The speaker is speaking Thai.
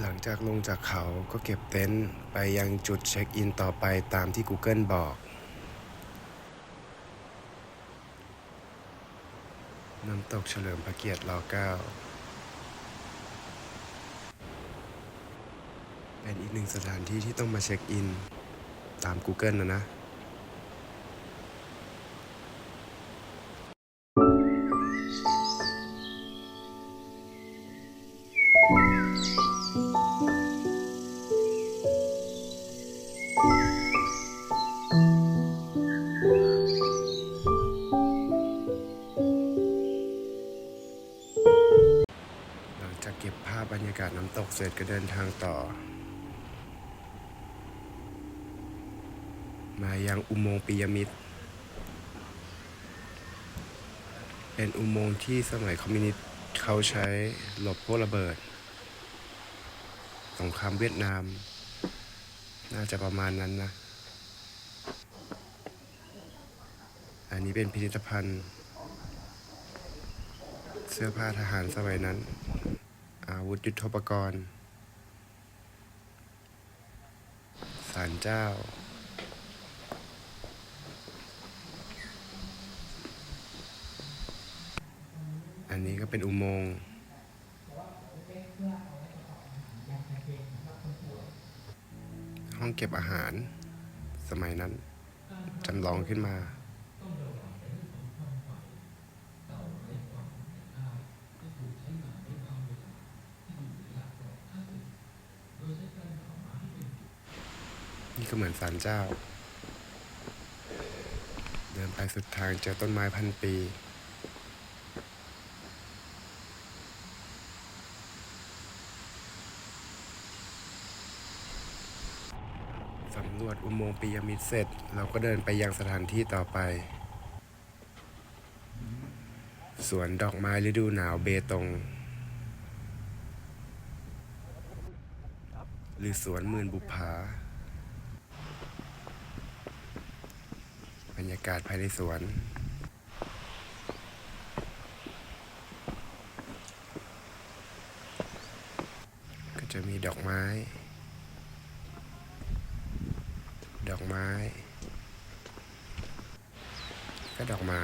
หลังจากลงจากเขาก็เก็บเต็นท์ไปยังจุดเช็คอินต่อไปตามที่ Google บอก น้ำตกเฉลิมพระเกียรติร9เป็นอีกหนึ่งสถานที่ที่ต้องมาเช็คอิน ตาม Google นะนะ เก็บภาพบรรยากาศน้ำตกเสร็จก็เดินทางต่อ มายังอุโมงค์ปิยมิตเป็นอุโมงค์ที่สมัยคอมมิวนิสต์เขาใช้หลบพวกระเบิด สงครามเวียดนาม น่าจะประมาณนั้นนะ อันนี้เป็นพิพิธภัณฑ์เสื้อผ้าทหารสมัยนั้น อาวุธยุทโธปกรณ์ศาลเจ้า อันนี้ก็เป็นอุโมงค์ห้องเก็บอาหารสมัยนั้นจำลองขึ้นมา นี่ก็เหมือนศาลเจ้า เดินไปสุดทางเจอต้นไม้พันปี สำรวจอุโมงค์ปียมิตรเสร็จ เราก็เดินไปยังสถานที่ต่อไป สวนดอกไม้ฤดูหนาวเบตงหรือสวนหมื่นบุภา บ รรยากาศภายในสวนก็จะมีดอกไม้ ดอกไม้ ก็ดอกไม้